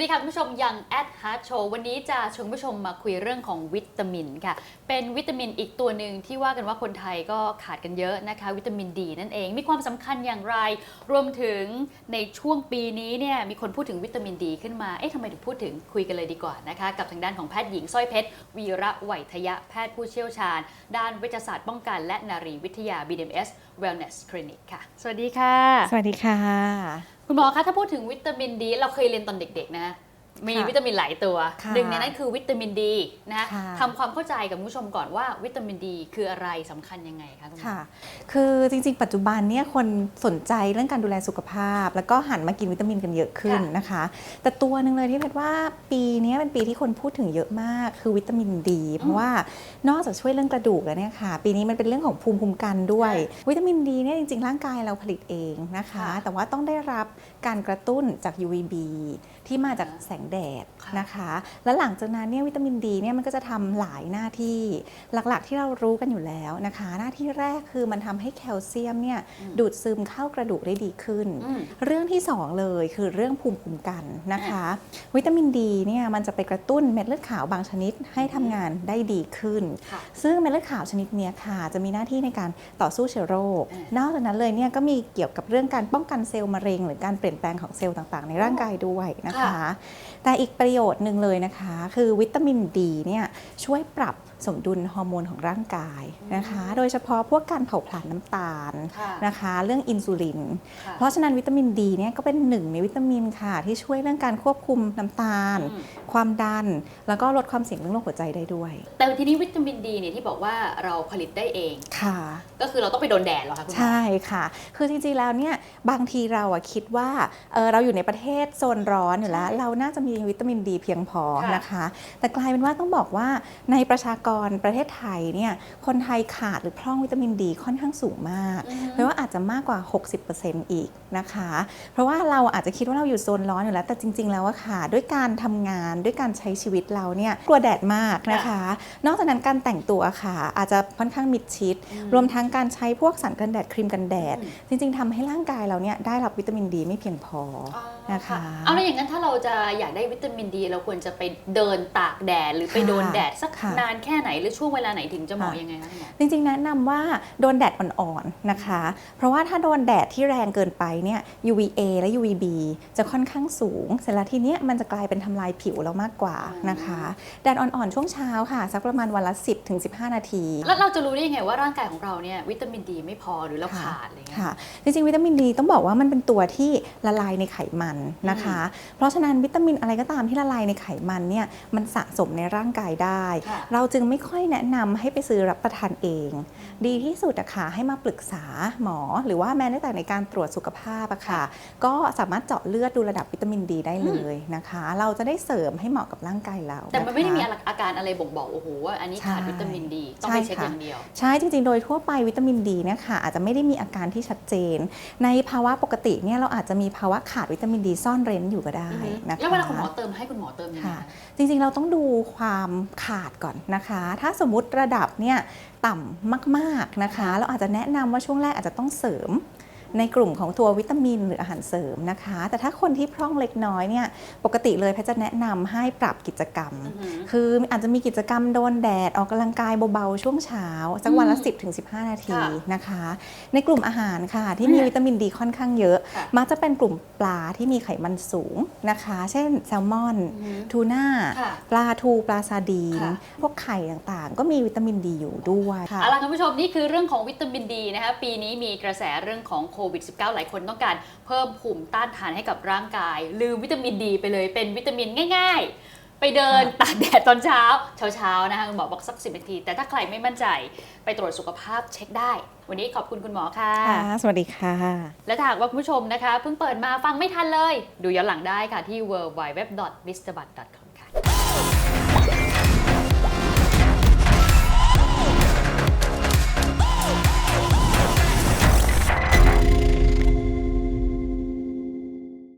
สวัสดีค่ะคุณผู้ชมยังแอดฮาร์ดโชว์วันนี้จะชวนคุณผู้ชมมาคุยเรื่องของวิตามินค่ะ เป็นวิตามินอีกตัวหนึ่งที่ว่ากันว่าคนไทยก็ขาดกันเยอะนะคะ วิตามินดีนั่นเองมีความสำคัญอย่างไร รวมถึงในช่วงปีนี้เนี่ยมีคนพูดถึงวิตามินดีขึ้นมา เอ๊ะทำไมถึงพูดถึงคุยกันเลยดีกว่านะคะ กับทางด้านของแพทย์หญิงสร้อยเพชรวีระไหวทยะแพทย์ผู้เชี่ยวชาญ ด้านเวชศาสตร์ป้องกัน และนารีวิทยา BDMS Wellness Clinic ค่ะ สวัสดีค่ะ สวัสดีค่ะ คุณหมอคะถ้าพูดถึงวิตามินดี เราเคยเรียนตอนเด็กๆนะ มีค่ะวิตามินหลายตัวค่ะหนึ่งในนั้นคือวิตามินดีนะค่ะทำความเข้าใจกับคุณผู้ชมก่อนว่าวิตามินดีคืออะไรสำคัญยังไงคะคุณหมอค่ะ คือจริงๆ ปัจจุบันเนี่ยคนสนใจเรื่องการดูแลสุขภาพ แล้วก็หันมากินวิตามินกันเยอะขึ้นค่ะนะคะ แต่ตัวหนึ่งเลยที่เพชรว่าปีนี้เป็นปีที่คนพูดถึงเยอะมากคือวิตามินดี เพราะว่านอกจากช่วยเรื่องกระดูกแล้วเนี่ยค่ะ ปีนี้มันเป็นเรื่องของภูมิคุ้มกันด้วย วิตามินดีเนี่ยจริงๆ ร่างกายเราผลิตเองนะคะค่ะแต่ว่าต้องได้รับการกระตุ้นจาก UVB ที่มาจากอ่าแสงแดดค่ะนะคะ แล้วหลังจากนั้นเนี่ยวิตามินดีเนี่ยมันก็จะทำหลายหน้าที่หลักๆที่เรารู้กันอยู่แล้วนะคะ หน้าที่แรกคือมันทำให้แคลเซียมเนี่ยอืมดูดซึมเข้ากระดูกได้ดีขึ้นอืมเรื่องที่ 2 เลยคือเรื่องภูมิคุ้มกันนะคะ วิตามินดีเนี่ยมันจะไปกระตุ้นเม็ดเลือดขาวบางชนิดให้ทำงานได้ดีขึ้นค่ะซึ่งเม็ดเลือดขาวชนิดเนี้ยค่ะ จะมีหน้าที่ในการต่อสู้เชื้อโรคอ่านนอกจากนั้นเลยเนี่ยก็มีเกี่ยวกับเรื่องการป้องกันเซลล์มะเร็ง หรือการเปลี่ยนแปลงของเซลล์ต่างๆ ในร่างกายด้วยนะคะแต่อีกประโยชน์หนึ่งเลยนะคะ คือวิตามินดีเนี่ยช่วยปรับ สมดุลฮอร์โมนของร่างกายนะคะ โดยเฉพาะพวกการเผาผลาญน้ำตาลค่ะนะคะ เรื่องอินซูลินค่ะเพราะฉะนั้นวิตามินดีเนี่ยก็เป็นหนึ่งในวิตามินค่ะ ที่ช่วยเรื่องการควบคุมน้ำตาลอืมความดัน แล้วก็ลดความเสี่ยงเรื่องโรคหัวใจได้ด้วย แต่ทีนี้วิตามินดีเนี่ยที่บอกว่าเราผลิตได้เองค่ะ ก็คือเราต้องไปโดนแดดเหรอคะคุณหมอใช่ค่ะ คือจริงๆแล้วเนี่ยบางทีเราอะคิดว่าเออเราอยู่ในประเทศโซนร้อนอยู่แล้วใช่เราน่าจะมีวิตามินดีเพียงพอค่ะนะคะ แต่กลายเป็นว่าต้องบอกว่าในประชากรประเทศไทยเนี่ยคนไทยขาดหรือพร่องวิตามินดีค่อนข้างสูงมากอือฮึเพราะว่าอาจจะมากกว่า 60%อีกนะคะ เพราะว่าเราอาจจะคิดว่าเราอยู่โซนร้อนอยู่แล้ว แต่จริง ๆ แล้วอะค่ะ ด้วยการทำงานด้วยการใช้ชีวิตเราเนี่ยกลัวแดดมากนะคะ นอกจากนั้นการแต่งตัวค่ะ อาจจะค่อนข้างมิดชิดอืมรวมทั้งการใช้พวกสารกันแดดครีมกันแดดอืมจริง ๆทำให้ร่างกายเราเนี่ยได้รับวิตามินดีไม่เพียงพอออ๋อนะคะเอาแล้วอย่างนั้นถ้าเราจะอยากได้วิตามินดี เราควรจะไปเดินตากแดดหรือไปค่ะโดนแดดสักค่ะนานแค่ไหนหรือช่วงเวลาไหนถึงจะเหมาะค่ะยังไงคะคุณหมอจริงๆแนะนำว่าโดนแดดอ่อนๆนะคะ เพราะว่าถ้าโดนแดดที่แรงเกินไปเนี่ย UVA และ UVB จะค่อนข้างสูง เสร็จแล้วทีเนี้ยมันจะกลายเป็นทำลายผิวเรามากกว่านะคะ แดดอ่อนๆช่วงเช้าค่ะ สักประมาณวันละ 10ถึง15 นาที แล้วเราจะรู้ได้ยังไงว่าร่างกายของเราเนี่ยวิตามินดีไม่พอหรือเราค่ะขาดอะไรเงี้ยค่ะจริงๆวิตามินดีต้องบอกว่ามันเป็นตัวที่ละลายในไขมันนะคะ เพราะฉะนั้นวิตามินอะไรก็ตามที่ละลายในไขมันเนี่ยมันสะสมในร่างกายได้ค่ะเราจึงไม่ค่อยแนะนำให้ไปซื้อรับประทานเอง ดีที่สุดอะค่ะให้มาปรึกษาหมอ หรือว่าแม้แต่ในการตรวจสุขภาพอะค่ะ ก็สามารถเจาะเลือดดูระดับวิตามินดีได้เลยนะคะ เราจะได้เสริมให้เหมาะกับร่างกายเราแต่มันไม่ได้ะคะมีอาการอะไรบ่งบอกโอ้โหว่าอันนี้ขาดใช่วิตามินดีต้องใช่ไปเช็คค่ะอย่างเดียว ใช่จริงๆ โดยทั่วไปวิตามินดีเนี่ยค่ะอาจจะไม่ได้มีอาการที่ชัดเจน ในภาวะปกติเนี่ยเราอาจจะมีภาวะขาดวิตามินดีซ่อนเร้นอยู่ก็ได้อือฮึนะคะแล้วเวลาคุณหมอเติมให้คุณหมอเติมยังไงค่ะคะจริงๆเราต้องดูความขาดก่อนนะคะถ้าสมมติระดับเนี่ยต่ำมาก ๆนะคะ เราอาจจะแนะนำว่าช่วงแรกอาจจะต้องเสริม ในกลุ่มของตัววิตามินหรืออาหารเสริมนะคะ แต่ถ้าคนที่พร่องเล็กน้อยเนี่ยปกติเลยแพทย์จะแนะนำให้ปรับกิจกรรมอือหือคืออาจจะมีกิจกรรมโดนแดดออกกำลังกายเบาๆช่วงเช้าสักวันละอืม10ถึง15นาทีค่ะนะคะ ในกลุ่มอาหารค่ะ ที่มีอืมวิตามินดีค่อนข้างเยอะค่ะมักจะเป็นกลุ่มปลาที่มีไขมันสูงนะคะ เช่นแซลมอนอือหือทูน่าค่ะปลาทูปลาซาดีนค่ะพวกไข่ต่างๆ ก็มีวิตามินดีอยู่ด้วยค่ะเอาล่ะคุณผู้ชมนี่คือเรื่องของวิตามินดีนะคะปีนี้มีกระแสเรื่องของโควิด -19 หลายคนต้องการเพิ่มภูมิต้านทานให้กับร่างกาย ลืมวิตามินดีไปเลยเป็นวิตามินง่าย ๆ ไปเดินตากแดดตอนเช้า เช้าๆนะคะคุณหมอบอกสักสินาที แต่ถ้าใครไม่มั่นใจไปตรวจสุขภาพเช็คได้ วันนี้ขอบคุณคุณหมอค่ะค่ะ สวัสดีค่ะ และถ้าหากว่าคุณผู้ชมนะคะ เพิ่งเปิดมาฟังไม่ทันเลย ดูย้อนหลังได้ค่ะที่ w w w m r b u t c o m